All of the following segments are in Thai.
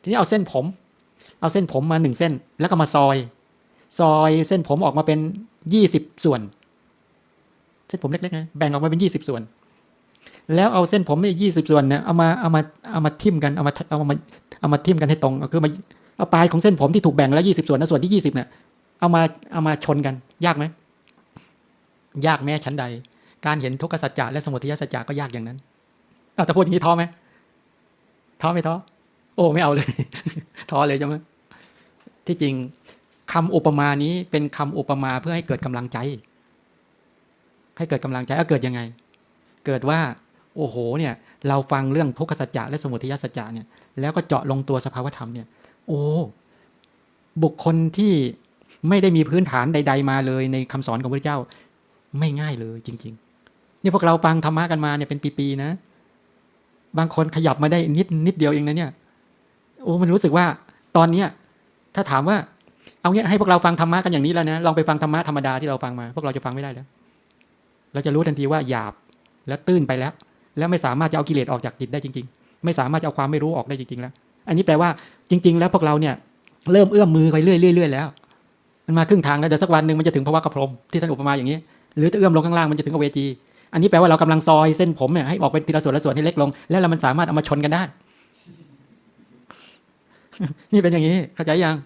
ทีนี้เอาเส้นผม เอาเส้นผมมาหนึ่งเส้น แล้วก็มาซอย ซอยเส้นผมออกมาเป็นยี่สิบส่วน เส้นผมเล็กๆนะแบ่งออกมาเป็นยี่สิบส่วน แล้วเอาเส้นผมนี่ยี่สิบส่วนเนี่ยเอามาเอามาเอามาทิ่มกันเอามาเอามาเอามาทิ่มกันให้ตรงคือมาเอาปลายของเส้นผมที่ถูกแบ่งแล้วยี่สิบส่วนนะส่วนที่ยี่สิบเนี่ยเอามาเอามาชนกัน ยากไหมยากแม้ชั้นใด การเห็นทุกขสัจจะและสมุทัยสัจจะก็ยากอย่างนั้นเอาแต่พูดอย่างนี้ท้อไหมท้อไหมท้อ อ้ไม่เอาเลย ท้อเลยใช่ไหมที่จริงคำอุปมานี้เป็นคำอุปมาเพื่อให้เกิดกำลังใจ ให้เกิดกำลังใจเอาเกิดยังไง เกิดว่า โอ้โห เนี่ย เราฟังเรื่องทุกขสัจจะและสมุทัยสัจจะเนี่ย แล้วก็เจาะลงตัวสภาวธรรมเนี่ย โอ้บุคคลที่ไม่ได้มีพื้นฐานใด ๆ มาเลยในคำสอนของพระเจ้า ไม่ง่ายเลยจริง ๆ นี่พวกเราฟังธรรมะกันมาเนี่ยเป็นปีๆนะ บางคนขยับมาได้นิดนิดเดียวเองนะเนี่ย โอ้มันรู้สึกว่าตอนเนี้ยถ้าถามว่า เอาเงี้ยให้พวกเราฟังธรรมะกันอย่างนี้แล้วนะลองไปฟังธรรมะธรรมดาที่เราฟังมา พวกเราจะฟังไม่ได้แล้ว เราจะรู้ทันทีว่าหยาบและตื้นไปแล้ว แล้วไม่สามารถจะเอากิเลสออกจากจิตได้จริง ๆ ไม่สามารถจะเอาความไม่รู้ออกได้จริง ๆ แล้ว อันนี้แปลว่าจริง ๆ แล้วพวกเราเนี่ยเริ่มเอื้อมมือไปเรื่อยๆเรื่อยๆแล้ว มันมาครึ่งทางแล้วเดี๋ยวสักวันหนึ่งมันจะถึงภาวะกระพรมที่ท่านอุปมาอย่างนี้ หรือจะเอื้อมลงข้างล่างมันจะถึงอเวจี อันนี้แปลว่าเรากำลังซอยเส้นผมเนี่ยให้ออกเป็นทีละส่วนละส่วนให้เล็กลง แล้วมันสามารถเอามาชนกันได้ นี่เป็นอย่างนี้เข้าใจยัง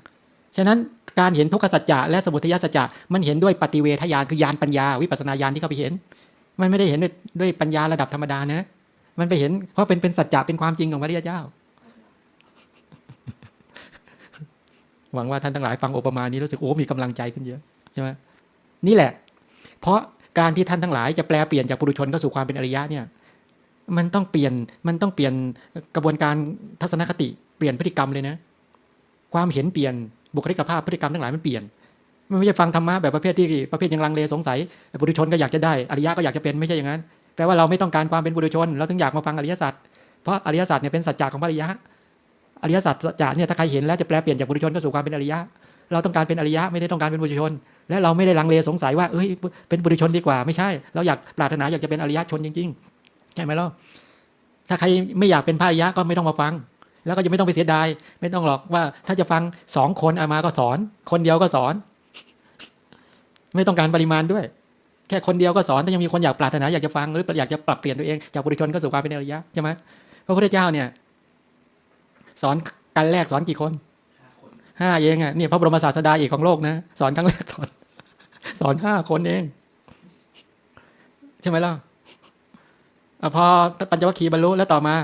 ฉะนั้นการเห็นทุกขสัจจะและสมุทัยสัจจะมันเห็นด้วยปฏิเวทญาณคือยานปัญญา วิปัสนาญาณที่เขาไปเห็น มันไม่ได้เห็นด้วยด้วยปัญญาระดับธรรมดานะมันไปเห็นเพราะเป็นเป็นสัจจะเป็นความจริงของพระริยเจ้า หวังว่าท่านทั้งหลายฟังโอปมานี้รู้สึกโอ้มีกำลังใจขึ้นเยอะใช่ไหมนี่แหละ เพราะการที่ท่านทั้งหลายจะแปลเปลี่ยนจากปุถุชนเข้าสู่ความเป็นอริยะเนี่ย มันต้องเปลี่ยนมันต้องเปลี่ยนกระบวนการทัศนคติ เปลี่ยนพฤติกรรมเลยนะ ความเห็นเปลี่ยนบุคลิกภาพพฤติกรรมทั้งหลายมันเปลี่ยนมันไม่ใช่ฟังธรรมะแบบประเภทที่ประเภทยังลังเลสงสัยบุรุชนก็อยากจะได้อริยะก็อยากจะเป็นไม่ใช่อย่างนั้นแปลว่าเราไม่ต้องการความเป็นบุรุชน เราถึงอยากมาฟังอริยสัจเพราะอริยสัจเนี่ยเป็นสัจจะของพระอริยะอริยสัจจะเนี่ยถ้าใครเห็นแล้วจะแปลเปลี่ยนจากบุรุชนเข้าสู่ความเป็นอริยะ เราต้องการเป็นอริยะไม่ได้ต้องการเป็นบุรุชน และเราไม่ได้ลังเลสงสัยว่าเอ้ยเป็นบุรุชนดีกว่าไม่ใช่ เราอยากปรารถนาอยากจะเป็นอริยะชนจริงๆใช่ไหมล่ะถ้าใครไม่อยากเป็นพระอริยะก็ไม่ต้องมาฟัง แล้วก็จะไม่ต้องไปเสียดายไม่ต้องหรอกว่า ถ้าจะฟังสองคนอามาก็สอน คนเดียวก็สอน ไม่ต้องการปริมาณด้วย แค่คนเดียวก็สอนถ้ายังมีคนอยากปรารถนาอยากจะฟังหรืออยากจะปรับเปลี่ยนตัวเองจากบุรุชนก็สู่ความเป็นอริยะใช่ไหมพระพุทธเจ้าเนี่ย สอนกันแรกสอนกี่คนห้าเองอะเนี่ยพระบรมศาสดาเอกของโลกนะสอนครั้งแรกสอน สอนห้าคนเอง ใช่ไหมล่ะอะพอปัญจวัคคีย์บรรลุแล้วต่อมา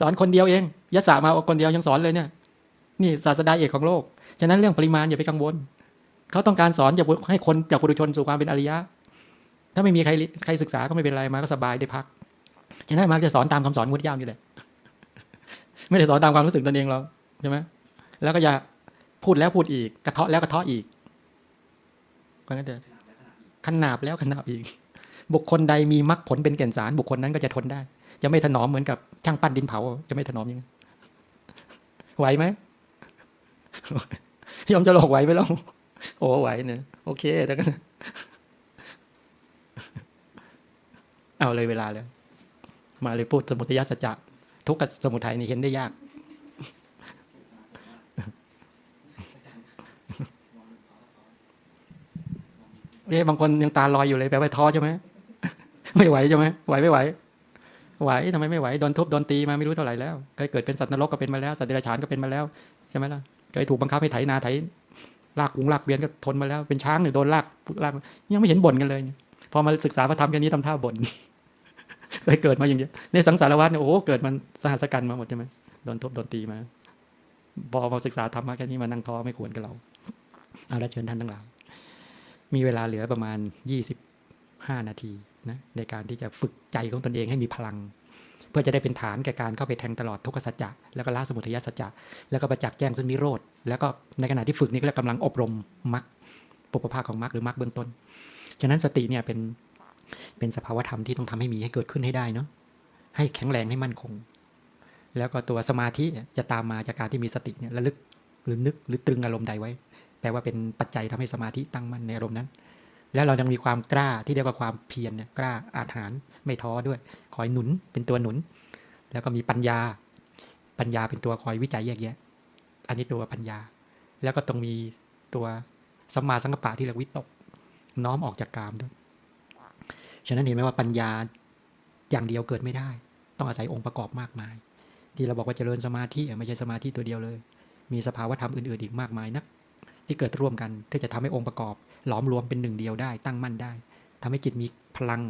สอนคนเดียวเอง ยศมาคนเดียวยังสอนเลยเนี่ย นี่ศาสดาเอกของโลก ฉะนั้นเรื่องปริมาณอย่าไปกังวล เขาต้องการสอนอย่าให้คนจากปุถุชนสู่ความเป็นอริยะ ถ้าไม่มีใครใครศึกษาก็ไม่เป็นไรมาก็สบายได้พัก ฉะนั้นมาจะสอนตามคำสอนพุทธเจ้านี่แหละ ไม่ได้สอนตามความรู้สึกตนเองเราใช่ไหมแล้วก็อย่าพูดแล้วพูดอีก กระเทาะแล้วกระเทาะอีกก็งั้นเถอะขนาบแล้วขนาบอีก บุคคลใดมีมรรคผลเป็นแก่นสาร บุคคลนั้นก็จะทนได้ จะไม่ถนอมเหมือนกับช่างปั้นดินเผา จะไม่ถนอมอยังไง ไหวไหมยอมจะหลอกไหวไหมล่ะโอ้ไหวเนี่ยโอเคแต่ก็เอาเลยเวลาแล้ว มาเลยพูดสมุทัยสัจจะทุกข์กับสมุทัยนี่เห็นได้ยากเอ๊ะบางคนยังตาลอยอยู่เลยแปลว่าท้อใช่ไหมไม่ไหวใช่ไหมไหวไม่ไหว ไหวทำไมไม่ไหวโดนทุบโดนตีมาไม่รู้เท่าไหร่แล้วเคยเกิดเป็นสัตว์นรกก็เป็นมาแล้วสัตว์เดรัจฉานก็เป็นมาแล้วใช่ไหมล่ะเคยถูกบังคับให้ไถนาไถลากกุงลากเบียนก็ทนมาแล้ว เป็นช้างเนี่ยโดนลากลากยังไม่เห็นบ่นกันเลย พอมาศึกษาพระธรรมแค่นี้ทำท่าบ่นเคยเกิดมาอย่างเงี้ยในสังสารวัฏเนี่ยโอ้โหเกิดมันสหัสกันมาหมดใช่ไหมโดนทุบโดนตีมาพอมาศึกษาธรรมะแค่นี้มานั่งท้อไม่ควรกับเราเอาละเชิญท่านทั้งหลายมีเวลาเหลือประมาณยี่สิบ ห้านาทีนะในการที่จะฝึกใจของตนเองให้มีพลัง เพื่อจะได้เป็นฐานแก่การเข้าไปแทงตลอดทุกขสัจจะแล้วก็ละสมุทัยสัจจะแล้วก็ประจักษ์แจ้งซึ่งนิโรธแล้วก็ในขณะที่ฝึกนี้ก็กำลังอบรมมรรคปุพภาคของมรรคหรือมรรคเบื้องต้น ฉะนั้นสติเนี่ยเป็นเป็นสภาวธรรมที่ต้องทำให้มีให้เกิดขึ้นให้ได้เนาะให้แข็งแรงให้มั่นคง แล้วก็ตัวสมาธิจะตามมาจากการที่มีสติเนี่ยระลึกหรือนึกหรือตรึงอารมณ์ใดไว้แปลว่าเป็นปัจจัยทำให้สมาธิตั้งมั่นในอารมณ์นั้น แล้วเรายังมีความกล้าที่เรียกว่าความเพียรเนี่ยกล้าอาถรรพ์ไม่ท้อด้วย คอยหนุนเป็นตัวหนุน แล้วก็มีปัญญา ปัญญาเป็นตัวคอยวิจัยแยกแยะ อันนี้ตัวปัญญา แล้วก็ต้องมีตัวสัมมาสังกปะที่เรียกวิตก น้อมออกจากกามด้วย ฉะนั้นเห็นไหมว่าปัญญาอย่างเดียวเกิดไม่ได้ ต้องอาศัยองค์ประกอบมากมาย ที่เราบอกว่าเจริญสมาธิไม่ใช่สมาธิตัวเดียวเลย มีสภาวธรรมอื่นๆอีกมากมายนัก ที่เกิดร่วมกันที่จะทำให้องค์ประกอบ หลอมรวมเป็นหนึ่งเดียวได้ ตั้งมั่นได้ทำให้จิตมีพลัง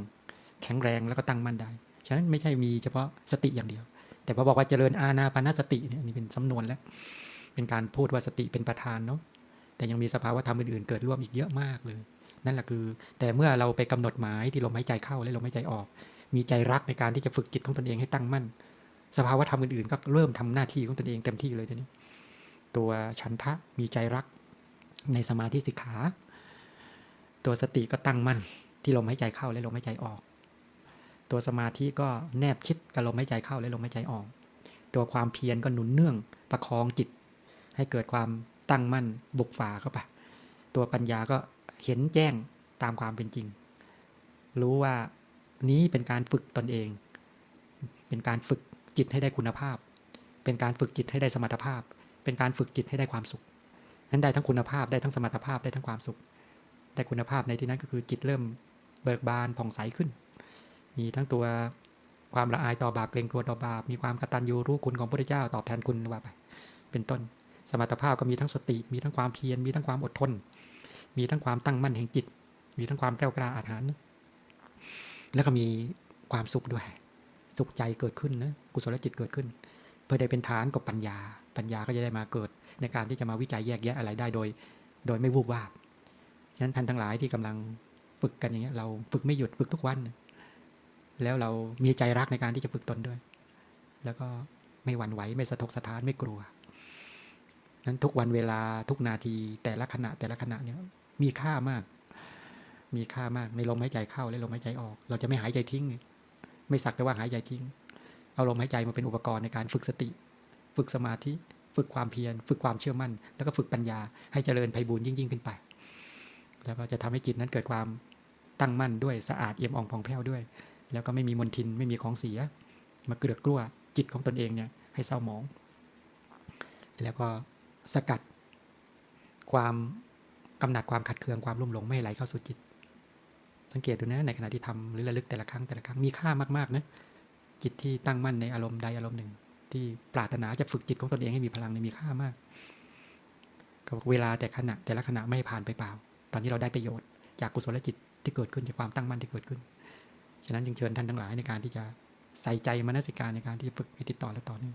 แข็งแรงแล้วก็ตั้งมั่นได้ ฉะนั้นไม่ใช่มีเฉพาะสติอย่างเดียว แต่พอบอกว่าเจริญอาณาปานสติเนี่ยนนี้เป็นสำนวนแล้ว เป็นการพูดว่าสติเป็นประธานเนาะแต่ยังมีสภาวธรรมอื่นๆเกิดร่วมอีกเยอะมากเลย นั่นแหละคือ แต่เมื่อเราไปกำหนดหมายที่ลมหายใจเข้าและลมหายใจออก มีใจรักในการที่จะฝึกจิตของตนเองให้ตั้งมั่น สภาวธรรมอื่นๆ ก็เริ่มทำหน้าที่ของตนเองเต็มที่เลยทีนี้ ตัวฉันทะมีใจรัก ในสมาธิสิกขา ตัวสติก็ตั้งมั่นที่ลมหายใจเข้าและลมหายใจออก ตัวสมาธิก็แนบชิดกับลมหายใจเข้าและลมหายใจออก ตัวความเพียรก็หนุนเนื่องประคองจิต ให้เกิดความตั้งมั่นบุกฝ่าเข้าไปตัวปัญญาก็เห็นแจ้งตามความเป็นจริง รู้ว่านี้เป็นการฝึกตนเอง เป็นการฝึกจิตให้ได้คุณภาพ เป็นการฝึกจิตให้ได้สมรรถภาพ เป็นการฝึกจิตให้ได้ความสุข นั้นได้ทั้งคุณภาพได้ทั้งสมรรถภาพได้ทั้งความสุข แต่คุณภาพในที่นั้นก็คือจิตเริ่มเบิกบานผ่องใสขึ้น มีทั้งตัวความละอายต่อบาปเกรงกลัวต่อบาปมีความกตัญญูรู้คุณของพระเจ้าตอบแทนคุณว่าไป เป็นต้น สมรรถภาพก็มีทั้งสติ มีทั้งความเพียรมีทั้งความอดทน มีทั้งความตั้งมั่นแห่งจิต มีทั้งความแก้วกล้าอาถรรพ์แล้วก็มีความสุขด้วย สุขใจเกิดขึ้นนะกุศลจิตเกิดขึ้น เพื่อได้เป็นฐานกับปัญญา ปัญญาก็จะได้มาเกิด ในการที่จะมาวิจัยแยกแยะอะไรได้โดย โดยไม่วูบวาบฉะนั้นท่านทั้งหลายที่กำลังฝึกกันอย่างเงี้ยเราฝึกไม่หยุดฝึกทุกวัน แล้วเรามีใจรักในการที่จะฝึกตนด้วย แล้วก็ไม่หวั่นไหวไม่สะทกสะท้านไม่กลัวนั้นทุกวันเวลาทุกนาทีแต่ละขณะแต่ละขณะเนี่ยมีค่ามาก มีค่ามากในลมหายใจเข้าและลมหายใจออก เราจะไม่หายใจทิ้ง ไม่สักแต่ว่าหายใจทิ้ง เอาลมหายใจมาเป็นอุปกรณ์ในการฝึกสติ ฝึกสมาธิ ฝึกความเพียร ฝึกความเชื่อมั่น แล้วก็ฝึกปัญญาให้เจริญไพบูรยิ่งยิ่งขึ้นไป แล้วก็จะทำให้จิตนั้นเกิดความตั้งมั่นด้วยสะอาดเอี่ยมอ่องผ่องแผ้วด้วย แล้วก็ไม่มีมลทินไม่มีของเสีย มาเกลือกกลัวจิตของตนเองเนี่ยให้เศร้าหมอง แล้วก็สกัดความกำหนัดความขัดเคืองความรุ่มหลงไม่ไหลเข้าสู่จิต สังเกตดูนะในขณะที่ทำหรือระลึกแต่ละครั้งแต่ละครั้งมีค่ามากๆนะจิตที่ตั้งมั่นในอารมณ์ใดอารมณ์หนึ่ง ที่ปรารถนาจะฝึกจิตของตนเองให้มีพลังในมีค่ามากกับเวลาแต่ขณะแต่ละขณะไม่ผ่านไปเปล่า ตอนนี้เราได้ประโยชน์จากกุศลจิตที่เกิดขึ้นจากความตั้งมั่นที่เกิดขึ้น ฉะนั้นจึงเชิญท่านทั้งหลายในการที่จะใส่ใจมนสิการในการที่ฝึกให้ติดต่อและต่อเนื่อง